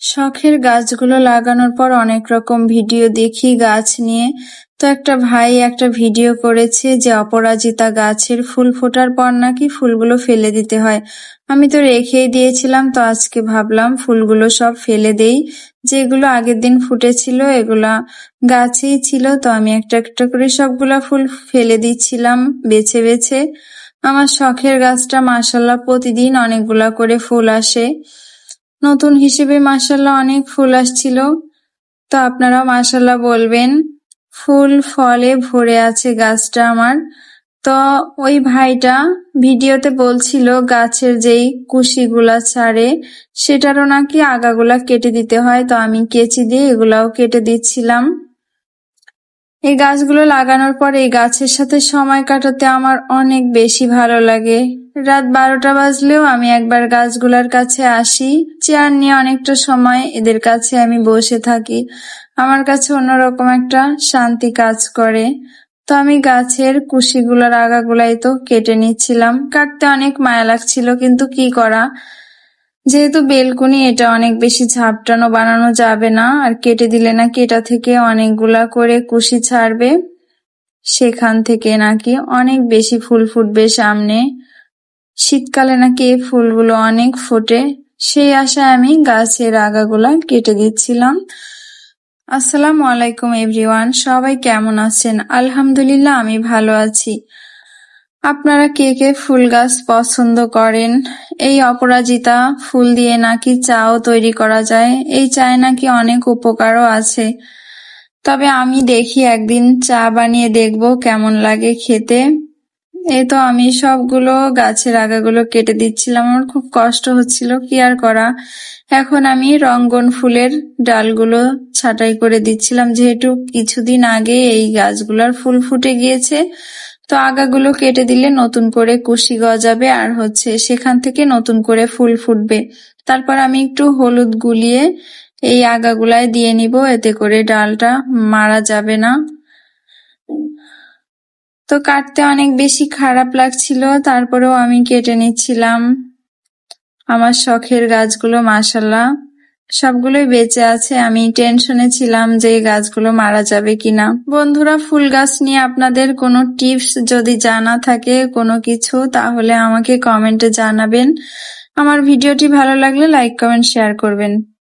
শখের গাছগুলো লাগানোর পর অনেক রকম ভিডিও দেখি গাছ নিয়ে। তো একটা ভাই একটা ভিডিও করেছে যে অপরাজিতা গাছের ফুল ফোটার পর নাকি ফুলগুলো ফেলে দিতে হয়। আমি তো রেখেই দিয়েছিলাম, তো আজকে ভাবলাম ফুলগুলো সব ফেলে দেই। যেগুলো আগের দিন ফুটেছিল এগুলা গাছেই ছিল, তো আমি একটা একটা করে সবগুলা ফুল ফেলে দিচ্ছিলাম বেছে বেছে। আমার শখের গাছটা মাসাল্লাহ প্রতিদিন অনেকগুলা করে ফুল আসে। নতুন হিসেবে মাসাল্লাহ অনেক ফুল আসছিল। তো আপনারাও মাসাল্লাহ বলবেন, ফুল ফলে ভরে আছে গাছটা আমার। তো ওই ভাইটা ভিডিওতে বলছিল গাছের যেই কুশিগুলা ছাড়ে, সেটারও নাকি আগাগুলা কেটে দিতে হয়। তো আমি কেচি দিয়ে এগুলাও কেটে দিচ্ছিলাম। এই গাছগুলো লাগানোর পর এই গাছের সাথে সময় কাটাতে আমার অনেক বেশি ভালো লাগে। রাত বারোটা বাজলেও আমি একবার গাছগুলার কাছে আসি। চেয়ার নিয়ে অনেকটা সময় এদের কাছে আমি বসে থাকি। আমার কাছে অন্যরকম একটা শান্তি কাজ করে। তো আমি গাছের কুশিগুলার আগাগুলাই তো কেটে নিচ্ছিলাম। কাটতে অনেক মায়া লাগছিল, কিন্তু কি করা? যেহেতু বেলকুনি, এটা অনেক বেশি ঝাপটানো বানানো যাবে না, আর কেটে দিলে নাকি এটা থেকে অনেকগুলা করে কুশি ছাড়বে। সেখান থেকে নাকি অনেক বেশি ফুল ফুটবে সামনে। শীতকালে নাকি এই ফুলগুলো অনেক ফোটে। সেই আশায় আমি গাছের আগাগুলা কেটে দিচ্ছিলাম। আসসালামু আলাইকুম এভরিওয়ান, সবাই কেমন আছেন? আলহামদুলিল্লাহ, আমি ভালো আছি। আপনারা কে কে ফুল গাছ পছন্দ করেন? এই অপরাজিতা, ফুল দিয়ে নাকি চাও তৈরি করা যায়? এই চায় নাকি অনেক উপকারও আছে। তবে আমি দেখি একদিন চা বানিয়ে দেখব কেমন লাগে খেতে। এই তো আমি সবগুলো গাছের আগাগুলো কেটে দিচ্ছিলাম। আমার খুব কষ্ট হচ্ছিল। কি আর করা? এখন আমি রঙ্গন ফুলের ডালগুলো ছাটাই করে দিচ্ছিলাম। যেহেতু কিছুদিন আগে এই গাছগুলোর ফুল ফুটে গিয়েছে, তো আগাগুলো কেটে দিলে নতুন করে কুশি গজাবে আর হচ্ছে সেখান থেকে নতুন করে ফুল ফুটবে। তারপর আমি একটু হলুদ গুলিয়ে এই আগাগুলায় দিয়ে নিব। এতে করে ডালটা মারা যাবে না। তো কাটতে অনেক বেশি খারাপ লাগছিল, তারপরেও আমি কেটে নিচ্ছিলাম। আমার শখের গাছগুলো মাসাল্লাহ সবগুলোই বেঁচে আছে। আমি টেনশনে ছিলাম যে এই গাছগুলো মারা যাবে কিনা। বন্ধুরা, ফুল গাছ নিয়ে আপনাদের কোনো টিপস যদি জানা থাকে, কোনো কিছু, তাহলে আমাকে কমেন্টে জানাবেন। আমার ভিডিওটি ভালো লাগলে লাইক, কমেন্ট, শেয়ার করবেন।